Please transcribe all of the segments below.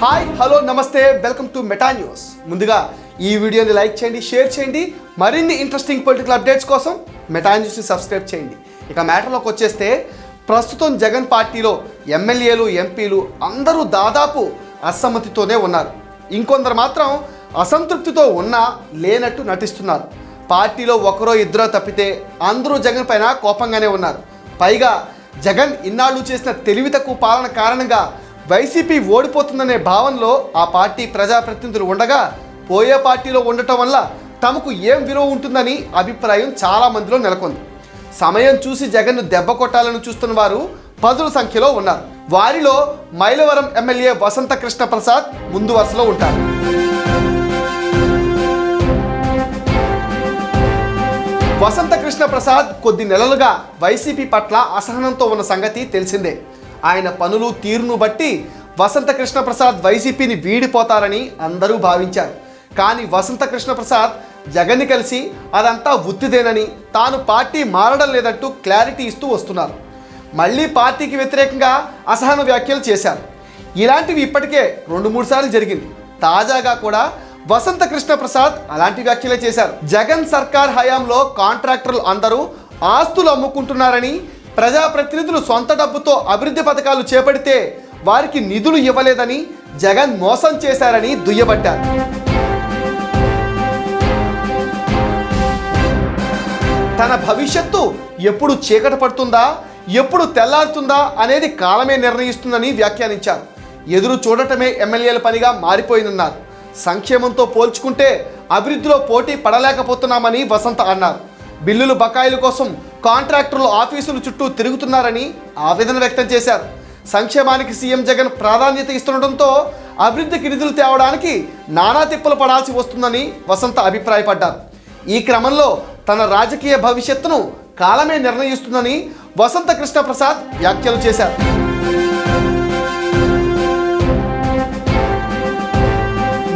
Hi hello namaste welcome to Meta News. ముందుగా ఈ వీడియోని లైక్ చేయండి షేర్ చేయండి మరిన్ని ఇంట్రెస్టింగ్ పొలిటికల్ అప్డేట్స్ కోసం మెటా న్యూస్ని సబ్స్క్రైబ్ చేయండి. ఇక మ్యాటర్లోకి వచ్చేస్తే ప్రస్తుతం జగన్ పార్టీలో ఎమ్మెల్యేలు ఎంపీలు అందరూ దాదాపు అసమ్మతితోనే ఉన్నారు. ఇంకొందరు మాత్రం అసంతృప్తితో ఉన్నా లేనట్టు నటిస్తున్నారు. పార్టీలో ఒకరో ఇద్దరో తప్పితే అందరూ జగన్ పైన కోపంగానే ఉన్నారు. పైగా జగన్ ఇన్నాళ్ళు చేసిన తెలివి తక్కువ పాలన కారణంగా వైసీపీ ఓడిపోతుందనే భావనలో ఆ పార్టీ ప్రజాప్రతినిధులు ఉండగా పోయే పార్టీలో ఉండటం వల్ల తమకు ఏం విలువ ఉంటుందని అభిప్రాయం చాలా మందిలో నెలకొంది. సమయం చూసి జగన్ను దెబ్బ కొట్టాలని చూస్తున్న వారు పదుల సంఖ్యలో ఉన్నారు. వారిలో మైలవరం ఎమ్మెల్యే వసంత కృష్ణ ప్రసాద్ ముందు వరుసలో ఉంటారు. వసంత కృష్ణ ప్రసాద్ కొద్ది నెలలుగా వైసీపీ పట్ల అసహనంతో ఉన్న సంగతి తెలిసిందే. ఆయన పనులు తీరును బట్టి వసంత కృష్ణప్రసాద్ వైసీపీని వీడిపోతారని అందరూ భావించారు. కానీ వసంత కృష్ణప్రసాద్ జగన్ని కలిసి అదంతా ఉత్తిదేనని తాను పార్టీ మారడం లేదంటూ క్లారిటీ ఇస్తూ వస్తున్నారు. మళ్ళీ పార్టీకి వ్యతిరేకంగా అసహన వ్యాఖ్యలు చేశారు. ఇలాంటివి ఇప్పటికే రెండు మూడు సార్లు జరిగింది. తాజాగా కూడా వసంత కృష్ణప్రసాద్ అలాంటి వ్యాఖ్యలే చేశారు. జగన్ సర్కార్ హయాంలో కాంట్రాక్టర్లు అందరూ ఆస్తులు అమ్ముకుంటున్నారని ప్రజాప్రతినిధులు సొంత డబ్బుతో అభివృద్ధి పథకాలు చేపడితే వారికి నిధులు ఇవ్వలేదని జగన్ మోసం చేశారని దుయ్యబట్టారు. తన భవిష్యత్తు ఎప్పుడు చీకట పడుతుందా ఎప్పుడు తెల్లారుతుందా అనేది కాలమే నిర్ణయిస్తుందని వ్యాఖ్యానించారు. ఎదురు చూడటమే ఎమ్మెల్యేల పనిగా మారిపోయిందన్నారు. సంక్షేమంతో పోల్చుకుంటే అభివృద్ధిలో పోటీ పడలేకపోతున్నామని వసంత అన్నారు. బిల్లులు బకాయిల కోసం కాంట్రాక్టర్లు ఆఫీసుల చుట్టూ తిరుగుతున్నారని ఆవేదన వ్యక్తం చేశారు. సంక్షేమానికి సీఎం జగన్ ప్రాధాన్యత ఇస్తుండటంతో అభివృద్ధికి నిధులు తేవడానికి నానా తిప్పలు పడాల్సి వస్తుందని వసంత అభిప్రాయపడ్డారు. ఈ క్రమంలో తన రాజకీయ భవిష్యత్తును కాలమే నిర్ణయిస్తుందని వసంత కృష్ణ ప్రసాద్ వ్యాఖ్యలు చేశారు.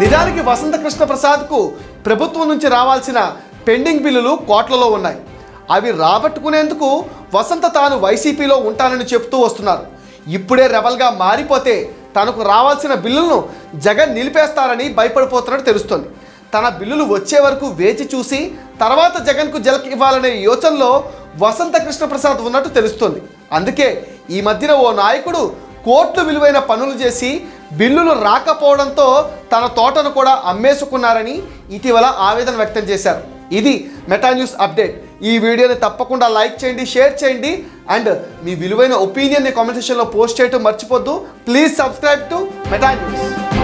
నిజానికి వసంత కృష్ణ ప్రసాద్కు ప్రభుత్వం నుంచి రావాల్సిన పెండింగ్ బిల్లులు కోట్లలో ఉన్నాయి. అవి రాబట్టుకునేందుకు వసంత తాను వైసీపీలో ఉంటానని చెప్తూ వస్తున్నారు. ఇప్పుడే రెబల్గా మారిపోతే తనకు రావాల్సిన బిల్లులను జగన్ నిలిపేస్తారని భయపడిపోతున్నట్టు తెలుస్తోంది. తన బిల్లులు వచ్చే వరకు వేచి చూసి తర్వాత జగన్కు జలక్ ఇవ్వాలనే యోచనలో వసంత కృష్ణప్రసాద్ ఉన్నట్టు తెలుస్తోంది. అందుకే ఈ మధ్యన ఓ నాయకుడు కోట్లు విలువైన పనులు చేసి బిల్లులు రాకపోవడంతో తన తోటను కూడా అమ్మేసుకున్నారని ఇటీవల ఆవేదన వ్యక్తం చేశారు. ఇది మెటా న్యూస్ అప్డేట్. ఈ వీడియోని తప్పకుండా లైక్ చేయండి షేర్ చేయండి. అండ్ మీ విలువైన ఒపీనియన్ని కామెంట్ సెక్షన్లో పోస్ట్ చేయటం మర్చిపోద్దు. Please subscribe to Meta News